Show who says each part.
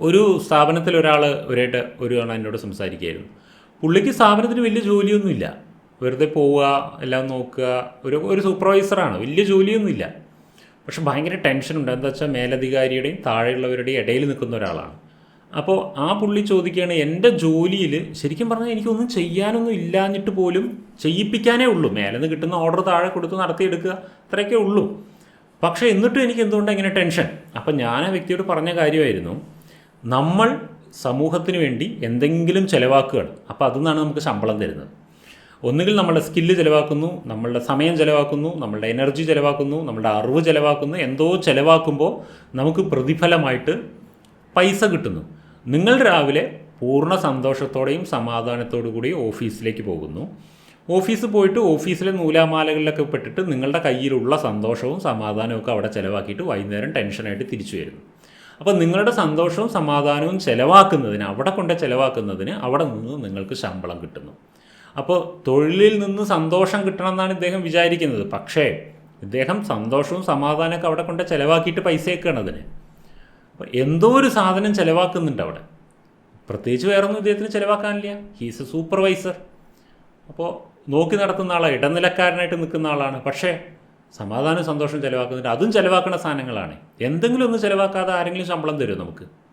Speaker 1: ഒരു സ്ഥാപനത്തിൽ ഒരാൾ ഒരേട്ട് ഒരു തവണ എന്നോട് സംസാരിക്കുകയായിരുന്നു. പുള്ളിക്ക് സ്ഥാപനത്തിന് വലിയ ജോലിയൊന്നുമില്ല. വെറുതെ പോവുക എല്ലാം നോക്കുക ഒരു ഒരു സൂപ്പർവൈസറാണ്. വലിയ ജോലിയൊന്നുമില്ല. പക്ഷെ ഭയങ്കര ടെൻഷനുണ്ട്. എന്താ വെച്ചാൽ മേലധികാരിയുടെയും താഴെയുള്ളവരുടെയും ഇടയിൽ നിൽക്കുന്ന ഒരാളാണ്. അപ്പോൾ ആ പുള്ളി ചോദിക്കുകയാണ് എന്റെ ജോലിയിൽ ശരിക്കും പറഞ്ഞാൽ എനിക്കൊന്നും ചെയ്യാനൊന്നും ഇല്ലാഞ്ഞിട്ട് പോലും ചെയ്യിപ്പിക്കാനേ ഉള്ളൂ. മേലെ നിന്ന് കിട്ടുന്ന ഓർഡർ താഴെ കൊടുത്ത് നടത്തിയെടുക്കുക അത്രയൊക്കെ ഉള്ളൂ. പക്ഷേ എന്നിട്ടും എനിക്ക് എന്തുകൊണ്ട് ഇങ്ങനെ ടെൻഷൻ? അപ്പം ഞാൻ ആ വ്യക്തിയോട് പറഞ്ഞ കാര്യമായിരുന്നു നമ്മൾ സമൂഹത്തിന് വേണ്ടി എന്തെങ്കിലും ചിലവാക്കുകയാണ്. അപ്പോൾ അതിൽ നിന്നാണ് നമുക്ക് ശമ്പളം തരുന്നത്. ഒന്നുകിൽ നമ്മളുടെ സ്കില്ല് ചിലവാക്കുന്നു നമ്മളുടെ സമയം ചിലവാക്കുന്നു നമ്മളുടെ എനർജി ചിലവാക്കുന്നു നമ്മളുടെ അറിവ് ചിലവാക്കുന്നു എന്തോ ചിലവാക്കുമ്പോൾ നമുക്ക് പ്രതിഫലമായിട്ട് പൈസ കിട്ടുന്നു. നിങ്ങൾ രാവിലെ പൂർണ സന്തോഷത്തോടെയും സമാധാനത്തോടു കൂടി ഓഫീസിലേക്ക് പോകുന്നു. ഓഫീസ് പോയിട്ട് ഓഫീസിലെ നൂലാമാലകളിലൊക്കെ പെട്ടിട്ട് നിങ്ങളുടെ കയ്യിലുള്ള സന്തോഷവും സമാധാനവും ഒക്കെ അവിടെ ചിലവാക്കിയിട്ട് വൈകുന്നേരം ടെൻഷനായിട്ട് തിരിച്ചു വരുന്നു. അപ്പോൾ നിങ്ങളുടെ സന്തോഷവും സമാധാനവും ചിലവാക്കുന്നതിന് അവിടെ കൊണ്ട് ചിലവാക്കുന്നതിന് അവിടെ നിന്ന് നിങ്ങൾക്ക് ശമ്പളം കിട്ടുന്നു. അപ്പോൾ തൊഴിലിൽ നിന്ന് സന്തോഷം കിട്ടണമെന്നാണ് ഇദ്ദേഹം വിചാരിക്കുന്നത്. പക്ഷേ ഇദ്ദേഹം സന്തോഷവും സമാധാനമൊക്കെ അവിടെ കൊണ്ട് ചിലവാക്കിയിട്ട് പൈസയൊക്കെയാണ് അതിന്. അപ്പോൾ എന്തോ ഒരു സാധനം ചിലവാക്കുന്നുണ്ട് അവിടെ. പ്രത്യേകിച്ച് വേറൊന്നും ഇദ്ദേഹത്തിന് ചിലവാക്കാനില്ല. ഹീസ് എ സൂപ്പർവൈസർ അപ്പോൾ നോക്കി നടത്തുന്ന ആളാണ് ഇടനിലക്കാരനായിട്ട് നിൽക്കുന്ന ആളാണ്. പക്ഷേ സമാധാനം സന്തോഷം ചിലവാക്കുന്നുണ്ട് അതും ചിലവാക്കുന്ന സാധനങ്ങളാണ്. എന്തെങ്കിലും ഒന്ന് ചിലവാക്കാതെ ആരെങ്കിലും ശമ്പളം തരുമോ നമുക്ക്?